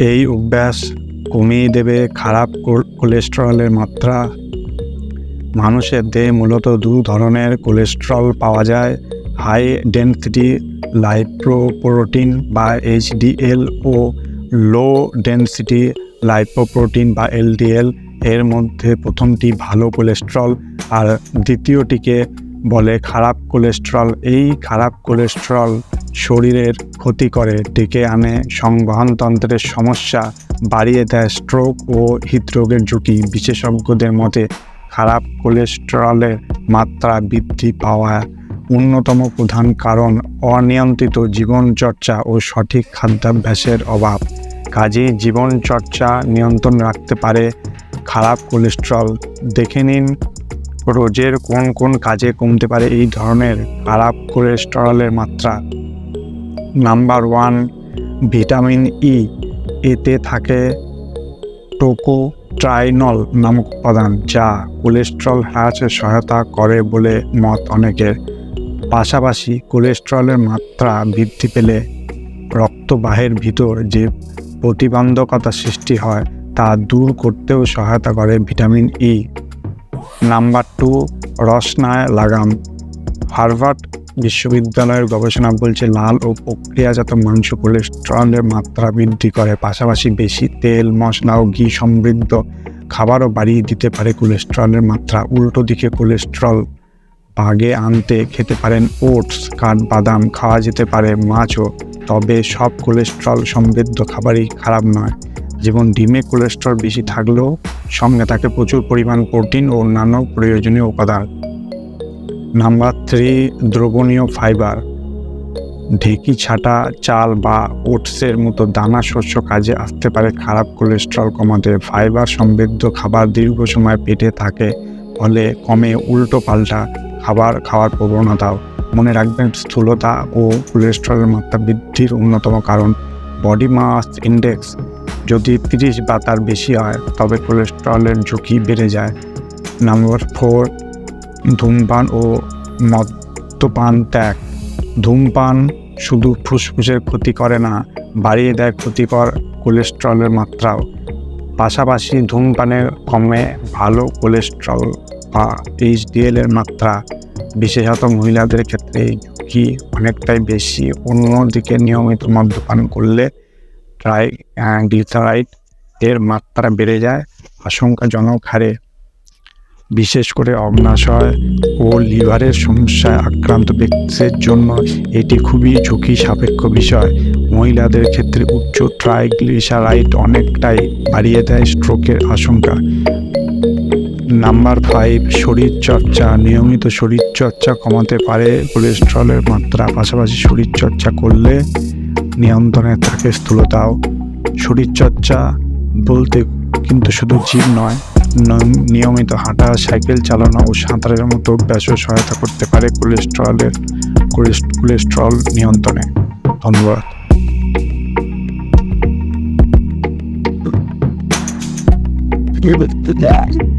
এই অভ্যাস কমিয়ে দেবে খারাপ কোল- কোলেস্টেরলের মাত্রা। মানুষের দেহে মূলত দু ধরনের কোলেস্টেরল পাওয়া যায়। হাই ডেনসিটি লাইপ্রোপ্রোটিন বা এইচডিএল ও লো ডেনসিটি লাইপোপ্রোটিন বা এলডিএল এর মধ্যে প্রথমটি ভালো কোলেস্টেরল আর দ্বিতীয়টিকে বলে খারাপ কোলেস্টেরল এই খারাপ কোলেস্টেরল শরীরের ক্ষতি করে। ডেকে আনে সংবহনতন্ত্রের সমস্যা, বাড়িয়ে দেয় স্ট্রোক ও হৃদরোগের ঝুঁকি। বিশেষজ্ঞদের মতে, খারাপ কোলেস্টেরলের মাত্রা বৃদ্ধি পাওয়া অন্যতম প্রধান কারণ অনিয়ন্ত্রিত জীবনচর্চা ও সঠিক খাদ্যাভ্যাসের অভাব। কাজেই জীবনচর্চা নিয়ন্ত্রণ রাখতে পারে। খারাপ কোলেস্টেরল দেখে নিন, রোজের কোন কোন কাজে কমতে পারে এই ধরনের খারাপ কোলেস্টেরলের মাত্রা। নাম্বার ওয়ান ভিটামিন ই, এতে থাকে টোকোট্রাইনল নামক উপাদান যা কোলেস্টেরল হ্রাসে সহায়তা করে বলে মত অনেকের। পাশাপাশি কোলেস্টেরলের মাত্রা বৃদ্ধি পেলে রক্তবাহের ভিতর যে প্রতিবন্ধকতা সৃষ্টি হয় তা দূর করতেও সহায়তা করে ভিটামিন ই। নাম্বার টু রসনায় লাগাম, হার্ভার্ড বিশ্ববিদ্যালয়ের গবেষণা বলছে লাল ও প্রক্রিয়াজাত মাংস কোলেস্ট্রলের মাত্রা বৃদ্ধি করে। পাশাপাশি বেশি তেল, মশলা ও ঘি সমৃদ্ধ খাবারও বাড়িয়ে দিতে পারে কোলেস্ট্রলের মাত্রা। উল্টো দিকে কোলেস্টেরল বাগে আনতে খেতে পারেন ওটস, কাঠবাদাম, খাওয়া যেতে পারে মাছও, তবে সব কোলেস্টেরল সমৃদ্ধ খাবারই খারাপ নয়। যেমন ডিমে কোলেস্ট্রল বেশি থাকলেও সঙ্গে থাকে প্রচুর পরিমাণ প্রোটিন ও অন্যান্য প্রয়োজনীয় উপাদান। নাম্বার থ্রি, দ্রবণীয় ফাইবার। ঢেকি, ছাটা, চাল বা ওটসের মতো দানা শস্য কাজে আসতে পারে। খারাপ কোলেস্ট্রল কমাতে ফাইবার সমৃদ্ধ খাবার দীর্ঘ সময় পেটে থাকে, ফলে কমে উল্টো পাল্টা খাবার খাওয়ার প্রবণতাও। মনে রাখবেন, স্থূলতা ও কোলেস্ট্রলের মাত্রা বৃদ্ধির অন্যতম কারণ। বডি মাস ইন্ডেক্স যদি তিরিশ বা তার বেশি হয়, তবে কোলেস্ট্রলের ঝুঁকি বেড়ে যায়। নাম্বার ফোর ধূমপান ও মদ্যপান ত্যাগ। ধূমপান শুধু ফুসফুসের ক্ষতি করে না, বাড়িয়ে দেয় ক্ষতিকর কোলেস্ট্রলের মাত্রাও। পাশাপাশি ধূমপানের কমে ভালো কোলেস্ট্রল বা এইচডিএল এর মাত্রা, বিশেষত মহিলাদের ক্ষেত্রে ঝুঁকি অনেকটাই বেশি। অন্যদিকে নিয়মিত মদ্যপান করলে ট্রাই গ্লিসারাইড এর মাত্রা বেড়ে যায়, আশঙ্কাজনক হারে। বিশেষ করে অগ্নাশয় ও লিভারের সমস্যায় আক্রান্ত ব্যক্তিদের জন্য এটি খুবই ঝুঁকি সাপেক্ষ বিষয়। মহিলাদের ক্ষেত্রে উচ্চ ট্রাইগ্লিসারাইড অনেকটাই বাড়িয়ে দেয় স্ট্রোকের আশঙ্কা। নাম্বার ফাইভ, শরীরচর্চা। নিয়মিত শরীরচর্চা কমাতে পারে। কোলেস্ট্রলের মাত্রা পাশাপাশি শরীরচর্চা করলে নিয়ন্ত্রণে থাকে স্থূলতাও। শরীরচর্চা বলতে কিন্তু শুধু জিম নয় নিয়মিত হাঁটা, সাইকেল চালানো ও সাঁতারের মতো অভ্যাসও সহায়তা করতে পারে কোলেস্ট্রলের কোলেস- কোলেস্ট্রল নিয়ন্ত্রণে ধন্যবাদ Give it to that.